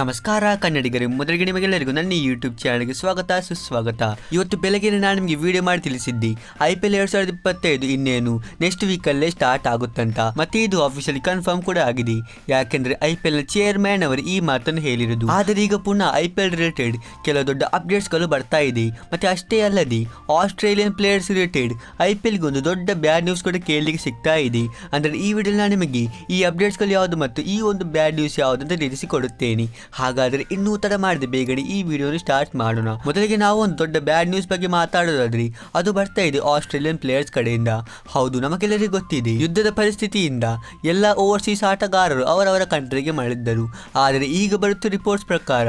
ನಮಸ್ಕಾರ, ಕನ್ನಡಿಗರೇ, ಮೊದಲಿಗೆ ನಿಮಗೆಲ್ಲರಿಗೂ ನನ್ನ ಯೂಟ್ಯೂಬ್ ಚಾನಲ್ಗೆ ಸ್ವಾಗತ, ಸುಸ್ವಾಗತ. ಇವತ್ತು ಬೆಳಗ್ಗೆ ನಾನು ನಿಮಗೆ ವಿಡಿಯೋ ಮಾಡಿ ತಿಳಿಸಿದ್ದೆ. ಐ ಪಿ ಎಲ್ ಎರಡು ಸಾವಿರದ ಇಪ್ಪತ್ತೈದು ಇನ್ನೇನು? ನೆಕ್ಸ್ಟ್ ವೀಕಲ್ಲೇ ಸ್ಟಾರ್ಟ್ ಆಗುತ್ತಂತ. ಮತ್ತೆ ಇದು ಆಫೀಷಿಯಲಿ ಕನ್ಫರ್ಮ್ ಕೂಡ ಆಗಿದೆ. ಯಾಕೆಂದ್ರೆ ಐ ಪಿ ಎಲ್ ಚೇರ್ಮನ್ ಅವರು ಈ ಮಾತನ್ನು ಹೇಳಿರುವುದು. ಆದರೆ ಈಗ ಪುನಃ ಐ ಪಿ ಎಲ್ ರಿಲೇಟೆಡ್ ಕೆಲವು ದೊಡ್ಡ ಅಪ್ಡೇಟ್ಸ್ಗಳು ಬರ್ತಾ ಇದೆ. ಮತ್ತೆ ಅಷ್ಟೇ ಅಲ್ಲದೆ Australian players related I P ಎಲ್ಗೆ ಒಂದು ದೊಡ್ಡ ಬ್ಯಾಡ್ ನ್ಯೂಸ್ ಕೂಡ ಕೇಳಲಿಕ್ಕೆ ಸಿಗ್ತಾ ಇದೆ. ಅಂದ್ರೆ ಈ ವಿಡಿಯೋ ನಾನು ನಿಮಗೆ ಈ ಅಪ್ಡೇಟ್ಸ್ಗಳು ಯಾವುದು ಮತ್ತು ಈ ಒಂದು ಬ್ಯಾಡ್ ನ್ಯೂಸ್ ಯಾವುದು ಅಂತ ತಿಳಿಸಿಕೊಡುತ್ತೇನೆ. ಹಾಗಾದರೆ ಇನ್ನೂ ತಡ ಮಾಡಿದೆ. ಬೇಗಡೆ ಈ ವಿಡಿಯೋನ ಸ್ಟಾರ್ಟ್ ಮಾಡೋಣ. ಮೊದಲಿಗೆ ನಾವು ಒಂದು ದೊಡ್ಡ ಬ್ಯಾಡ್ ನ್ಯೂಸ್ ಬಗ್ಗೆ ಮಾತಾಡೋದಾದ್ರಿ. ಅದು ಬರ್ತಾ ಇದೆ ಆಸ್ಟ್ರೇಲಿಯನ್ ಪ್ಲೇಯರ್ಸ್ ಕಡೆಯಿಂದ. ಹೌದು, ನಮಗೆಲ್ಲರಿಗೂ ಗೊತ್ತಿದೆ. ಯುದ್ಧದ ಪರಿಸ್ಥಿತಿಯಿಂದ ಎಲ್ಲ ಓವರ್ಸೀಸ್ ಆಟಗಾರರು ಅವರವರ ಕಂಟ್ರಿಗೆ ಮರಳಿದ್ದರು. ಆದರೆ ಈಗ ಬರುತ್ತ ರಿಪೋರ್ಟ್ಸ್ ಪ್ರಕಾರ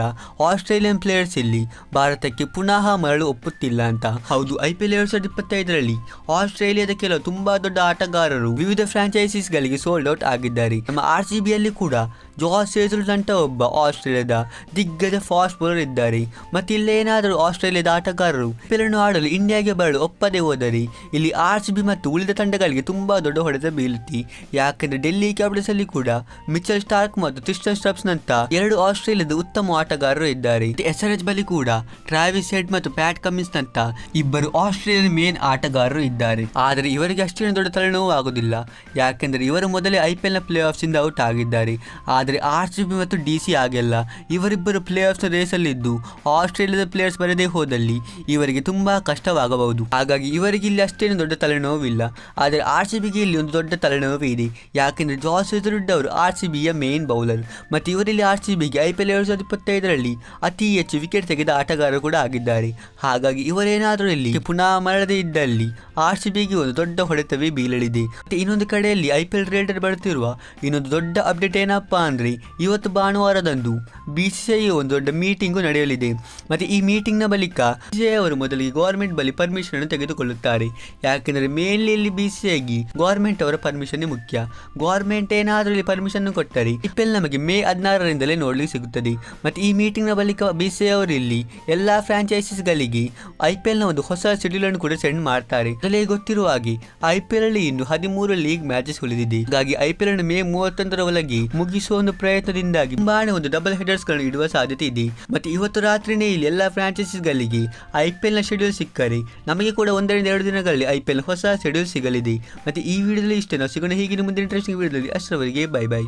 ಆಸ್ಟ್ರೇಲಿಯನ್ ಪ್ಲೇಯರ್ಸ್ ಇಲ್ಲಿ ಭಾರತಕ್ಕೆ ಪುನಃ ಮರಳು ಒಪ್ಪುತ್ತಿಲ್ಲ ಅಂತ. ಹೌದು ಐ ಪಿ ಎಲ್ ಎರಡ್ ಸಾವಿರದ ಇಪ್ಪತ್ತೈದರಲ್ಲಿ ಆಸ್ಟ್ರೇಲಿಯಾದ ಕೆಲವು ತುಂಬಾ ದೊಡ್ಡ ಆಟಗಾರರು ವಿವಿಧ ಫ್ರಾಂಚೈಸೀಸ್ ಗಳಿಗೆ ಸೋಲ್ಡ್ ಔಟ್ ಆಗಿದ್ದಾರೆ. ನಮ್ಮ ಆರ್ ಸಿ ಬಿಯಲ್ಲಿ ಕೂಡ ಜಾಸ್ ಸೇಜಲ್ಸ್ ಅಂತ ಒಬ್ಬ ಆಸ್ಟ್ರೇಲಿಯಾದ ದಿಗ್ಗಜ ಫಾಸ್ಟ್ ಬೌಲರ್ ಇದ್ದಾರೆ. ಮತ್ತೆ ಇಲ್ಲೇನಾದರೂ ಆಸ್ಟ್ರೇಲಿಯಾದ ಆಟಗಾರರು ಪಿಲನ್ನು ಆಡಲು ಇಂಡಿಯಾಗೆ ಬರಲು ಒಪ್ಪದೆ ಹೋದರೆ ಇಲ್ಲಿ ಆರ್ ಸಿ ಬಿ ಮತ್ತು ಉಳಿದ ತಂಡಗಳಿಗೆ ತುಂಬಾ ದೊಡ್ಡ ಹೊಡೆತ ಬೀಳುತ್ತೆ. ಯಾಕೆಂದರೆ ಡೆಲ್ಲಿ ಕ್ಯಾಪಿಟಲ್ಸ್ ಅಲ್ಲಿ ಕೂಡ ಮಿಚಲ್ ಸ್ಟಾರ್ಕ್ ಮತ್ತು ಕ್ರಿಸ್ಟನ್ ಸ್ಟಾಪ್ಸ್ ನಂತ ಎರಡು ಆಸ್ಟ್ರೇಲಿಯಾದ ಉತ್ತಮ ಆಟಗಾರರು ಇದ್ದಾರೆ. ಎಸ್ ಆರ್ ಎಚ್ ಬಳಿ ಕೂಡ ಟ್ರಾವಿಸ್ ಹೆಡ್ ಮತ್ತು ಪ್ಯಾಟ್ ಕಮಿನ್ಸ್ ನಂತ ಇಬ್ಬರು ಆಸ್ಟ್ರೇಲಿಯನ್ ಮೇನ್ ಆಟಗಾರರು ಇದ್ದಾರೆ. ಆದರೆ ಇವರಿಗೆ ಅಷ್ಟೇನು ದೊಡ್ಡ ತಲೆನೋವು ಆಗುದಿಲ್ಲ ಯಾಕೆಂದರೆ ಇವರು ಮೊದಲೇ ಐ ಪಿ ಎಲ್ನ ಪ್ಲೇ ಇಂದ ಔಟ್ ಆಗಿದ್ದಾರೆ. ಆದರೆ ಆರ್ ಸಿ ಬಿ ಮತ್ತು ಡಿ ಸಿ ಆಗಿಲ್ಲ ಇವರಿಬ್ಬರು ಪ್ಲೇ ಆಫ್ಸ್ ರೇಸಲ್ಲಿದ್ದು ಆಸ್ಟ್ರೇಲಿಯಾದ ಪ್ಲೇಯರ್ಸ್ ಬರದೇ ಹೋದಲ್ಲಿ ಇವರಿಗೆ ತುಂಬ ಕಷ್ಟವಾಗಬಹುದು. ಹಾಗಾಗಿ ಇವರಿಗೆ ಇಲ್ಲಿ ಅಷ್ಟೇನು ದೊಡ್ಡ ತಲೆನೋವಿಲ್ಲ. ಆದರೆ ಆರ್ ಸಿ ಬಿಗೆ ಇಲ್ಲಿ ಒಂದು ದೊಡ್ಡ ತಲೆನೋವು ಇದೆ. ಯಾಕೆಂದರೆ ಜಾಸ್ ಹೆಸರುಡ್ ಅವರು ಆರ್ ಸಿ ಬಿಯ ಮೇನ್ ಬೌಲರ್ ಮತ್ತು ಇವರಲ್ಲಿ ಆರ್ ಸಿ ಬಿಗೆ ಐ ಪಿ ಎಲ್ ಎರಡು ಸಾವಿರದ ಇಪ್ಪತ್ತೈದರಲ್ಲಿ ಅತಿ ಹೆಚ್ಚು ವಿಕೆಟ್ ತೆಗೆದ ಆಟಗಾರರು ಕೂಡ ಆಗಿದ್ದಾರೆ. ಹಾಗಾಗಿ ಇವರೇನಾದರೂ ಇಲ್ಲಿ ಪುನಃ ಮರಳದೇ ಇದ್ದಲ್ಲಿ ಆರ್ ಸಿ ಬಿಗೆ ಒಂದು ದೊಡ್ಡ ಹೊಡೆತವೇ ಬೀಳಲಿದೆ. ಮತ್ತೆ ಇನ್ನೊಂದು ಕಡೆಯಲ್ಲಿ ಐ ಪಿ ಎಲ್ ರೇಟರ್ ಬರುತ್ತಿರುವ ಇನ್ನೊಂದು ದೊಡ್ಡ ಅಪ್ಡೇಟ್ ಏನಪ್ಪಾ ಅಂದ್ರೆ ಇವತ್ತು ಭಾನುವಾರದಂದು ಬಿ ಒಂದು ದೊಡ್ಡ ಮೀಟಿಂಗು ನಡೆಯಲಿದೆ. ಮತ್ತೆ ಈ ಮೀಟಿಂಗ್ನ ಬಳಿಕ ಬಿ ಸಿ ಅವರು ಮೊದಲಿಗೆ ಗೌರ್ಮೆಂಟ್ ಬಳಿ ಪರ್ಮಿಷನ್ ಅನ್ನು ತೆಗೆದುಕೊಳ್ಳುತ್ತಾರೆ. ಯಾಕೆಂದರೆ ಮೇನ್ಲಿ ಇಲ್ಲಿ ಬಿ ಸಿ ಅವರ ಪರ್ಮಿಷನ್ ಮುಖ್ಯ. ಗೌರ್ಮೆಂಟ್ ಏನಾದರೂ ಇಲ್ಲಿ ಪರ್ಮಿಷನ್ ಕೊಟ್ಟರೆ ಐ ನಮಗೆ ಮೇ ಹದಿನಾರರಿಂದಲೇ ನೋಡಲಿಕ್ಕೆ ಸಿಗುತ್ತದೆ. ಮತ್ತೆ ಈ ಮೀಟಿಂಗ್ನ ಬಳಿಕ ಬಿ ಸಿ ಐ ಅವರು ಇಲ್ಲಿ ಎಲ್ಲಾ ಫ್ರಾಂಚೈಸೀಸ್ಗಳಿಗೆ ಐ ಪಿ ಎಲ್ನ ಒಂದು ಹೊಸ ಶೆಡ್ಯೂಲ್ ಅನ್ನು ಕೂಡ ಸೆಂಡ್ ಮಾಡ್ತಾರೆ. ಅದರಲ್ಲಿ ಗೊತ್ತಿರುವ ಹಾಗೆ ಐ ಪಿ ಅಲ್ಲಿ ಇನ್ನು ಹದಿಮೂರು ಲೀಗ್ ಮ್ಯಾಚಸ್ ಉಳಿದಿದೆ. ಹಾಗಾಗಿ ಐ ಪಿ ಮೇ ಮೂವತ್ತೊಂದರ ಒಳಗೆ ಮುಗಿಸುವ ಒಂದು ಪ್ರಯತ್ನದಿಂದಾಗಿ ತುಂಬಾನೇ ಒಂದು ಡಬಲ್ ಹೆಡರ್ಸ್ಗಳನ್ನು ಇಡುವ ಸಾಧ್ಯತೆ ಇದೆ. ಮತ್ತೆ ಇವತ್ತು ರಾತ್ರಿನೇ ಇಲ್ಲಿ ಎಲ್ಲಾ ಫ್ರಾಂಚೈಸೀಸ್ ಗಳಿಗೆ ಐ ಪಿ ಎಲ್ನ ಶೆಡ್ಯೂಲ್ ಸಿಕ್ಕರೆ, ನಮಗೆ ಕೂಡ ಒಂದರಿಂದ ಎರಡು ದಿನಗಳಲ್ಲಿ ಐ ಪಿ ಎಲ್ ಹೊಸ ಶೆಡ್ಯೂಲ್ ಸಿಗಲಿದೆ. ಮತ್ತೆ ಈ ವಿಡಿಯೋದಲ್ಲಿ ಇಷ್ಟೇ. ನಾವು ಸಿಗೋಣ ಹೀಗಿನ ಮುಂದಿನ ಇಂಟ್ರೆಸ್ಟಿಂಗ್ ವಿಡಿಯೋದಲ್ಲಿ ಅಷ್ಟರವರೆಗೆ ಬೈ ಬೈ